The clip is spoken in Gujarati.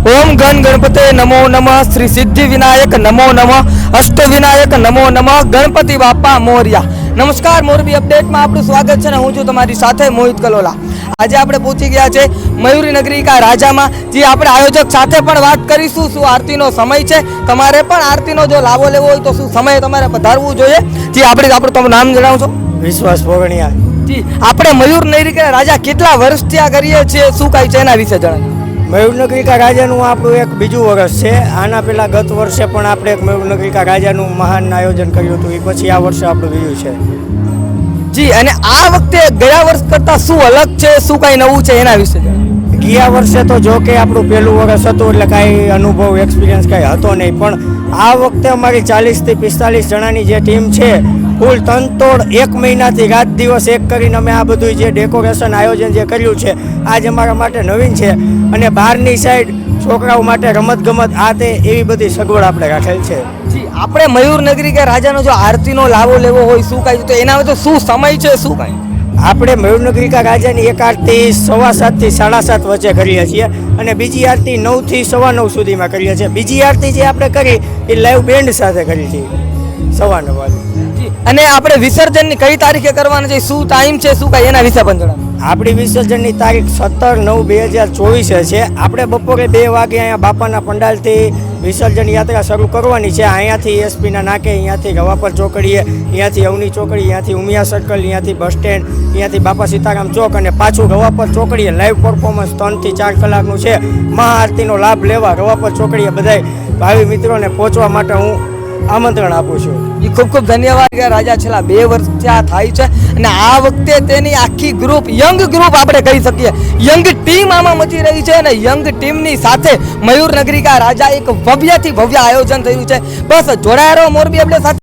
ઓમ ગણ ગણપતે નમો નમઃ શ્રી સિદ્ધિ વિનાયક નમો નમઃ અષ્ટ વિનાયક નમો નમઃ ગણપતિ બાપા મોર્યા. નમસ્કાર મોરબી અપડેટમાં આપણું સ્વાગત છે ને હું છું તમારી સાથે મોહિત કલોલા. આજે આપણે પહોંચી ગયા છે મયુરી નગરી કા રાજામાં જે આપણે આયોજક સાથે પણ વાત કરીશું શું આરતીનો સમય છે તમારે પણ આરતીનો જો લાભો લેવો હોય તો શું સમય તમારે પધારવું જોઈએ? જે આપણે આપણું તમે નામ જણાવશો. વિશ્વાસ પોગણિયા જી આપણે મયુર નગરી રાજા કેટલા વર્ષથી આ કરીએ છીએ શું કાંઈ છે એના વિશે જણાવીએ મયુરનગરિકા રાજાનું આપણું એક બીજું વર્ષ છે. આના પહેલા ગત વર્ષે પણ આપણે એક મયુરનગરિકા રાજાનું મહાન આયોજન કર્યું હતું. એ પછી આ વર્ષે આપણું બીજું છે. જી અને આ વખતે ગયા વર્ષ કરતા શું અલગ છે શું કાંઈ નવું છે એના વિશે? ગયા વર્ષે તો જો કે આપણું પહેલું વર્ષ હતું એટલે કાંઈ અનુભવ એક્સપિરિયન્સ કાંઈ હતો નહીં. પણ આ વખતે અમારી ચાલીસથી પિસ્તાલીસ જણાની જે ટીમ છે કુલ તનતોડ એક મહિનાથી રાત દિવસ એક કરીને અમે આ બધું જે ડેકોરેશન આયોજન જે કર્યું છે આજ અમારા માટે નવીન છે અને બહારની સાઈડ છોકરાઓ માટે રમત ગમત આ તે એવી બધી સગવડ આપણે રાખેલ છે. જી આપણે મયુરનગરી કે રાજાનો જો આરતીનો લાવો લેવો હોય શું કાંઈ તો એના તો શું સમય છે શું કાંઈ? આપણે મયુરનગરિકા રાજાની એક આરતી સવા સાતથી સાડા સાત વચ્ચે કરીએ છીએ. અને બીજી આરતી નવથી સવા નવ સુધીમાં કરીએ છીએ. બીજી આરતી જે આપણે કરી એ લાઈવ બેન્ડ સાથે કરી છે. સવા નવ વાગે. અને આપણે વિસર્જનની કઈ તારીખે કરવાના છે? શું ટાઈમ છે? શું કાંઈ? એના વિશે પણ જણાવો. આપણી વિસર્જનની તારીખ સત્તર નવ બે હજાર ચોવીસે છે. આપણે બપોરે બે વાગે અહીંયા બાપાના પંડાલથી વિસર્જન યાત્રા શરૂ કરવાની છે. અહીંયાથી એસપીના નાકે, અહીંયાથી રવાપર ચોકડીએ, અહીંયાથી અવની ચોકડી, અહીંયાથી ઉમિયા સર્કલ, અહીંયાથી બસ સ્ટેન્ડ, અહીંયાથી બાપા સીતારામ ચોક અને પાછું રવાપર ચોકડીએ લાઈવ પરફોર્મન્સ ત્રણથી ચાર કલાકનું છે. મહાઆરતીનો લાભ લેવા રવાપર ચોકડીએ બધાય ભાવિ મિત્રોને પહોંચવા માટે હું આમંત્રણ આપું છું. એ ખૂબ ખૂબ ધન્યવાદ કે રાજા છેલ્લા બે વર્ષથી આ થાય છે અને આ વખતે તેની આખી ગ્રુપ યંગ ગ્રુપ આપણે કહી શકીએ. યંગ ટીમ આમાં મચી રહી છે અને યંગ ટીમની સાથે મયુર નગરિકા રાજા એક ભવ્યથી ભવ્ય આયોજન થયું છે. બસ જોડાયેલો મોરબી આપણે સાથે